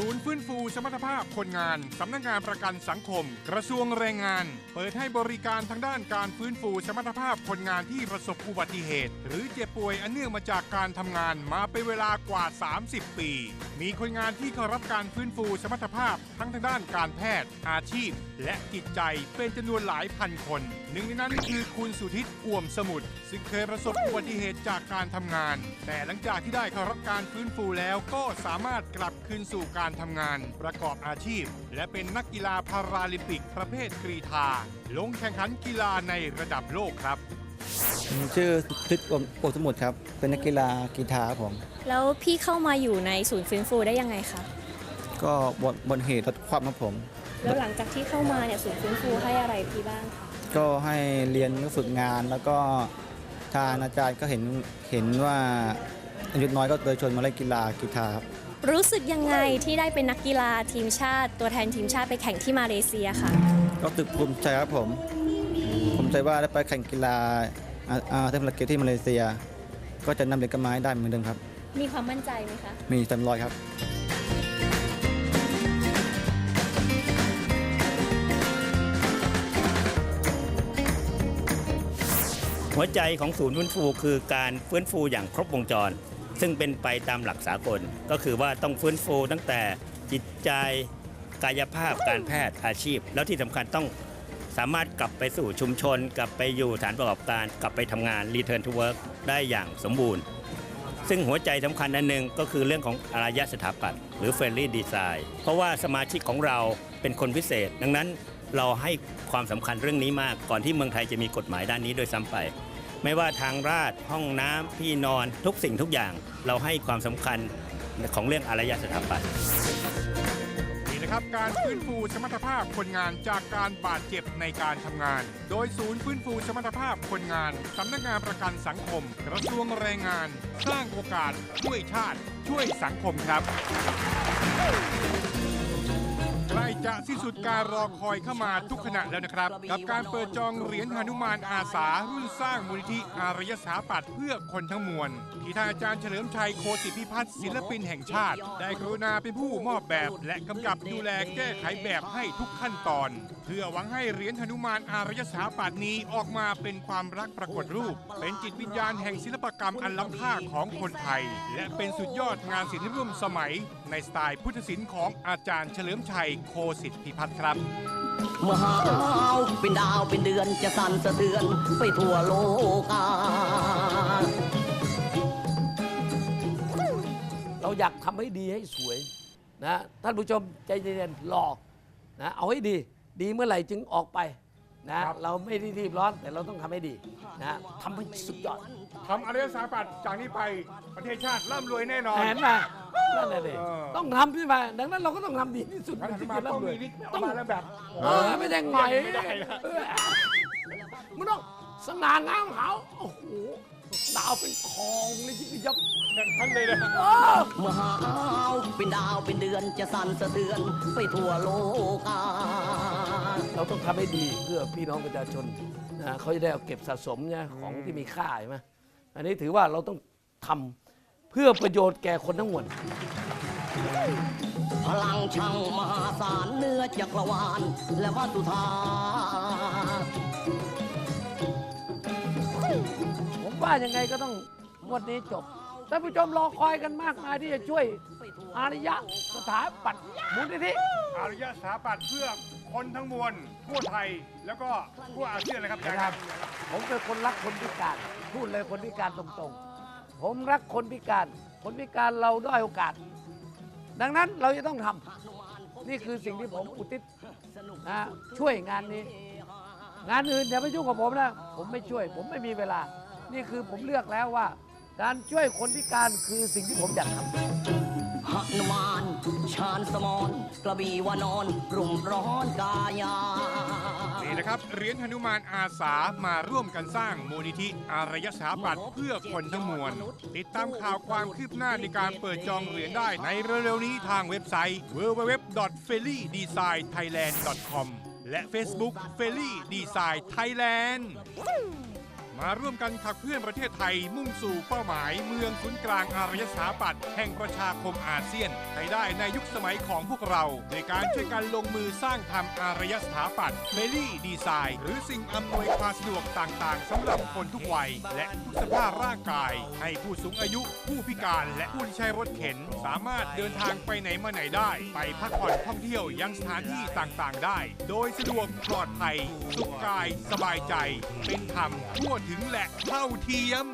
ศูนย์ฟื้นฟูสมรรถภาพคนงาน สำนักงานประกันสังคม กระทรวงแรงงาน เปิดให้บริการทางด้านการฟื้นฟูสมรรถภาพคนงานที่ประสบอุบัติเหตุ หรือเจ็บป่วยอันเนื่องมาจากการทำงานมาเป็นเวลากว่า 30 ปี มีคนงานที่เข้ารับการฟื้นฟูสมรรถภาพทั้งทางด้านการแพทย์ อาชีพ และจิตใจเป็นจำนวนหลายพันคน หนึ่งในนั้นคือคุณสุทิตอ่วมสมุทรซึ่งเคยประสบอุบัติเหตุจากการทำงาน แต่หลังจากที่ได้เข้ารับการฟื้นฟูแล้วก็สามารถกลับคืนสู่การทำงาน ประกอบอาชีพ และเป็นนักกีฬาพาราลิมปิกประเภทกรีธาลงแข่งขันกีฬาในระดับโลกครับ ผมชื่อทิศโอสมุทรครับ เป็นนักกีฬากีฬาครับผม แล้วพี่เข้ามาอยู่ในศูนย์ฟื้นฟูได้ยังไงคะ ก็บนบนเหตุรถคว่ำครับผม แล้วหลังจากที่เข้ามาเนี่ยศูนย์ฟื้นฟูให้อะไรพี่บ้างคะ ก็ให้เรียนฝึกงานแล้วก็ทางอาจารย์ก็เห็นเห็นว่าอายุน้อยก็เลยชวนมาเล่นกีฬากีฬาครับ รู้สึกยังไงที่ได้เป็นนักกีฬาทีมชาติ ตัวแทนทีมชาติไปแข่งที่มาเลเซียค่ะ ก็รู้สึกภูมิใจครับผมภูมิใจว่าได้ไปแข่งกีฬาอาอา เทมลเกตที่มาเลเซีย ก็จะนำเหรียญกลับมาให้ได้เหมือนเดิมครับ มีความมั่นใจไหมคะ มีเต็มร้อยครับ หัวใจของศูนย์ฟื้นฟูคือการฟื้นฟูอย่างครบวงจร ซึ่งเป็นไปตามหลักสากล ก็คือว่าต้องฟื้นฟูตั้งแต่จิตใจกายภาพการแพทย์อาชีพ แล้วที่สำคัญต้อง สามารถกลับไปสู่ชุมชน กลับไปอยู่ฐานประกอบการ กลับไปทำงาน return to work ได้อย่างสมบูรณ์ ซึ่งหัวใจสำคัญอันหนึ่งก็คือเรื่องของอารยสถาปัตย์หรือ friendly design เพราะว่าสมาชิกของเราเป็นคนพิเศษ ดังนั้นเราให้ความสำคัญเรื่องนี้มากก่อนที่เมืองไทยจะมีกฎหมายด้านนี้โดยซ้ำไป ไม่ว่าทางราชห้องน้ำที่นอนทุกสิ่งทุกอย่าง เราให้ความสำคัญของเรื่องอารยสถาปัตย์ นะครับการฟื้นฟูสมรรถภาพคนงานจากการบาดเจ็บในการทำงาน โดยศูนย์ฟื้นฟูสมรรถภาพคนงานสำนักงานประกันสังคม กระทรวงแรงงาน สร้างโอกาสช่วยชาติ ช่วยสังคมครับ จะสิ้นสุดการรอคอยเข้ามาทุกขณะแล้วนะครับ กับการเปิดจองเหรียญหนุมานอาสารุ่นสร้างมูลนิธิอารยสถาปัตย์เพื่อคนทั้งมวล ที่ทางอาจารย์เฉลิมชัยโคสิพิพัฒน์ศิลปินแห่งชาติ ได้กรุณาเป็นผู้มอบแบบ และกำกับดูแลแก้ไขแบบให้ทุกขั้นตอน เพื่อหวังให้เหรียญหนุมานอารยสถาปัตย์นี้ออกมาเป็นความรักปรากฏรูป เป็นจิตวิญญาณแห่งศิลปกรรมอันล้ำค่าของคนไทย และเป็นสุดยอดงานศิลป์ร่วมสมัย ในสไตล์พุทธศิลป์ของอาจารย์เฉลิมชัยโคสิทธิพัฒน์ครับเมื่อหาวเป็นดาวเป็นเดือนจะสั่นสะเทือนไปทั่วโลกาเราอยากทำให้ดีให้สวยนะท่านผู้ชมใจเย็นๆรอนะเอาให้ดี ดีเมื่อไหร่จึงออกไป นะเราไม่ได้รีบร้อนแต่เราต้องทำให้ดีนะทำให้สุดยอดทำอารยสถาปัตย์จากนี้ไปประเทศชาติร่ำรวยแน่นอน เห็นไหมนั่นแหละดิเออต้องทำใช่ไหมดังนั้นเราก็ต้องทำดีที่สุดงั้นที่มาจะต้องร่ำรวมียวิกออกมาแล้วแบบเออไม่ได้หงอยไม่ได้นะเออมันต้องสง่างามขาวโอ้โหดาวเป็นคลองเลยที่ยับแข่งขันเลยนะเออเมื่อหาวเป็นดาวเป็นเดือนจะสั่นสะเทือนไปทั่วโลกา เราต้องทำให้ดีเพื่อพี่น้องประชาชนนะเขาจะได้เอาเก็บสะสมเนี่ยของที่มีค่าใช่ไหมอันนี้ถือว่าเราต้องทำเพื่อประโยชน์แก่คนทั้งหมด พลังช่างมหาศาลเหนื้อจักรวาลและวัตุธาผมว่ายังไงก็ต้องงวดนี้จบท่านผู้ชมรอคอยกันมากมายที่จะช่วย อารยะสถาปัตย์มูลนิธิอารยสถาปัตย์เพื่อคนทั้งมวลทั่วไทยแล้วก็ทั่วอาเซียนเลยครับอาจารย์ครับ ผมเป็นคนรักคนพิการ พูดเลยคนพิการตรงๆ ผมรักคนพิการ คนพิการเราด้อยโอกาส ดังนั้นเราจะต้องทำนี่คือสิ่งที่ผมอุทิศนะช่วยงานนี้ งานอื่นอย่าไปยุ่งกับผมนะ ผมไม่ช่วย ผมไม่มีเวลา นี่คือผมเลือกแล้วว่า การช่วยคนพิการคือสิ่งที่ผมอยากทำ หนุมาน ชาญสมรกระบี่วานอนรุ่มร้อนกายา นี่นะครับเหรียญหนุมานอาสามาร่วมกันสร้างมูลนิธิอารยสถาปัตย์เพื่อคนทั้งมวล ติดตามข่าวความคืบหน้าในการเปิดจองเหรียญได้ในเร็วๆนี้ทางเว็บไซต์ www.fellydesignthailand.com และ Facebook f e l l y Design Thailand มาร่วมกันขับเคลื่อนประเทศไทยมุ่งสู่เป้าหมาย เมืองศูนย์กลางอารยสถาปัตย์แห่งประชาคมอาเซียนให้ได้ในยุคสมัยของพวกเราโดยการช่วยกันลงมือสร้างทำอารยสถาปัตย์เมลี่ดีไซน์ หรือสิ่งอำนวยความสะดวกต่างๆสำหรับคนทุกวัย และทุกสภาพร่างกาย ให้ผู้สูงอายุผู้พิการและผู้ที่ใช้รถเข็น สามารถเดินทางไปไหนมาไหนได้ ไปพักผ่อนท่องเที่ยวยังสถานที่ต่างๆ ได้ โดยสะดวกปลอดภัยสุขกายสบายใจ เป็นธรรมทั่วถึงแหละเท่าเทียม